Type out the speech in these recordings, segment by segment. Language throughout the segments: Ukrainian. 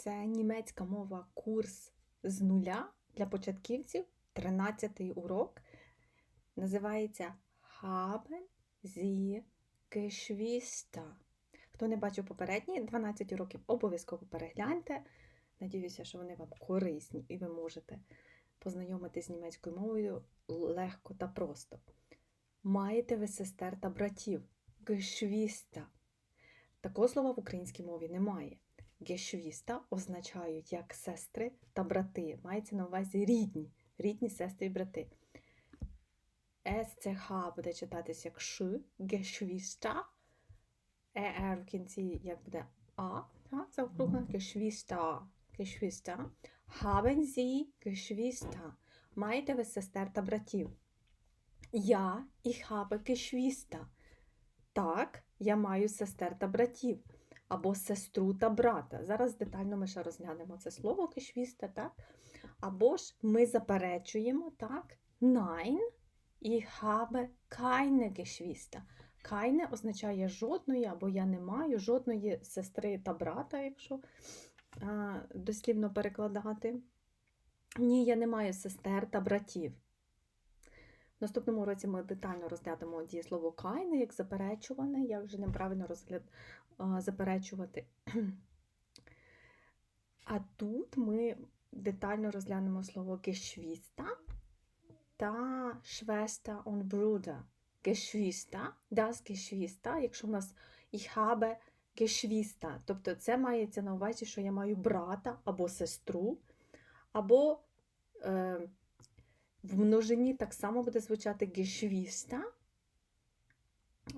Це німецька мова курс з нуля для початківців. 13 урок. Називається Haben Sie Geschwister. Хто не бачив попередні 12 уроків, обов'язково перегляньте. Надіюся, що вони вам корисні і ви можете познайомитись з німецькою мовою легко та просто. Маєте ви сестер та братів? Geschwister. Такого слова в українській мові немає. Гешвіста означають як сестри та брати. Мається на увазі рідні, рідні сестри і брати. СЦХ буде читатись як Ш, гешвіста. ЕР в кінці як буде А, та, заокруглено, гешвіста, гешвіста. Sie Geschwister? Маєте ви сестер та братів? Я ich habe Geschwister. Так, я маю сестер та братів. Або сестру та брата. Зараз детально ми ще розглянемо це слово кешвіста, так? Або ж ми заперечуємо, так? Nein, ich habe keine Geschwister. Keine означає жодної, або я не маю жодної сестри та брата, якщо а, дослівно перекладати. Ні, я не маю сестер та братів. Наступному році ми детально розглянемо дієслово кайне, як заперечуване, як же неправильно розгляд, заперечувати. А тут ми детально розглянемо слово гешвіста та швеста und Bruder. Geschwister, das Geschwister, якщо в нас ich habe Geschwister, тобто це мається на увазі, що я маю брата або сестру, або е, в множині так само буде звучати.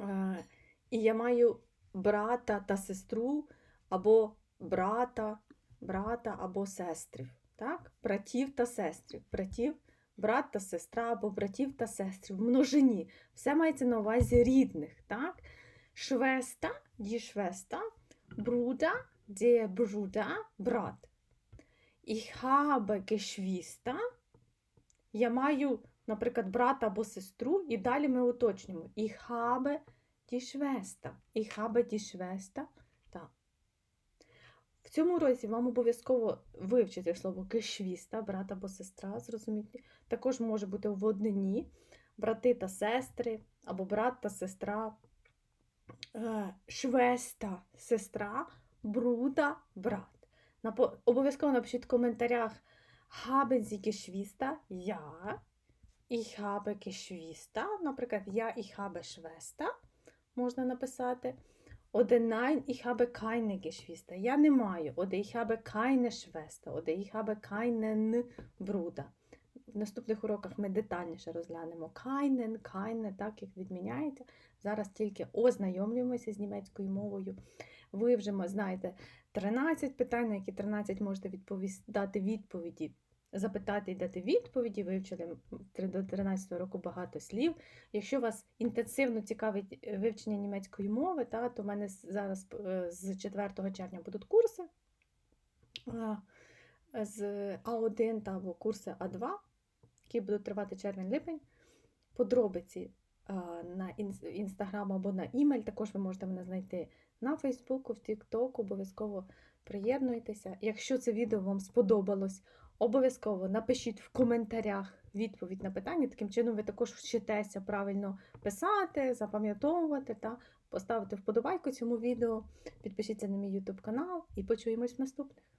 Е, і я маю брата та сестру, або брата, брата або сестрів. Так? Братів та сестрів. Братів, брат та сестра, або братів та сестрів. В множині. Все мається на увазі рідних. Так? Швеста, ді швеста, бруда, де бруда, брат. Ich habe Geschwister. Я маю, наприклад, брата або сестру, і далі ми уточнюємо. Ich habe die Schwester. Ich habe die Schwester. В цьому році вам обов'язково вивчити слово Geschwister, брат або сестра, зрозуміти. Також може бути в однині брати та сестри, або брат та сестра, Е, швеста сестра, бруда брат. Обов'язково напишіть в коментарях haben Sie Geschwister? Ja. Ich habe Geschwister. Наприклад, я ich habe Schwester. Можна написати. Oder nein, ich habe keine Geschwister. Я не маю. Oder ich habe keine Schwester. Oder ich habe keinen Bruder. В наступних уроках ми детальніше розглянемо keinen, keine, так як відміняється. Зараз тільки ознайомлюємося з німецькою мовою. Ви вже знаєте 13 питань, на які 13 можете дати відповіді, запитати і дати відповіді. Вивчили до 13 року багато слів. Якщо вас інтенсивно цікавить е, вивчення німецької мови, та, то в мене зараз е, з 4 червня будуть курси з А1 та або курси А2, які будуть тривати червень-липень. Подробиці на інстаграм або на імейль. Також ви можете мене знайти на Фейсбуку, в Тіктоку. Обов'язково приєднуйтеся. Якщо це відео вам сподобалось, обов'язково напишіть в коментарях відповідь на питання. Таким чином, ви також вчитеся правильно писати, запам'ятовувати та поставити вподобайку цьому відео. Підпишіться на мій YouTube канал і почуємось в наступних.